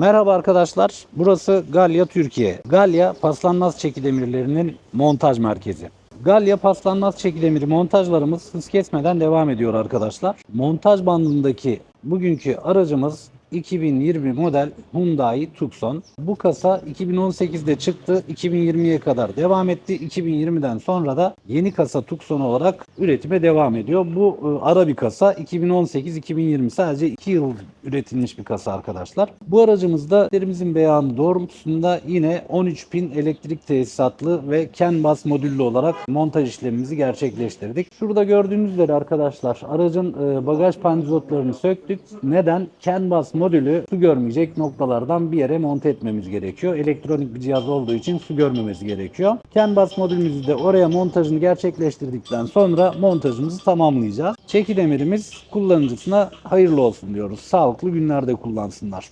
Merhaba arkadaşlar. Burası Galya Türkiye. Galya paslanmaz çekidemirlerinin montaj merkezi. Galya paslanmaz çekidemiri montajlarımız hız kesmeden devam ediyor arkadaşlar. Montaj bandındaki bugünkü aracımız 2020 model Hyundai Tucson. Bu kasa 2018'de çıktı. 2020'ye kadar devam etti. 2020'den sonra da yeni kasa Tucson olarak üretime devam ediyor. Bu e, ara bir kasa 2018-2020 sadece 2 yıl üretilmiş bir kasa arkadaşlar. Bu aracımızda derimizin beyanı doğrultusunda yine 13 pin elektrik tesisatlı ve CAN bus modüllü olarak montaj işlemimizi gerçekleştirdik. Şurada gördüğünüz üzere arkadaşlar aracın e, bagaj pancozotlarını söktük. Neden? CAN bus modülü su görmeyecek noktalardan bir yere monte etmemiz gerekiyor. Elektronik bir cihaz olduğu için su görmemesi gerekiyor. CAN bus modülümüzü de oraya montajını gerçekleştirdikten sonra montajımızı tamamlayacağız. Çeki demirimiz kullanıcısına hayırlı olsun diyoruz. Sağlıklı günlerde kullansınlar.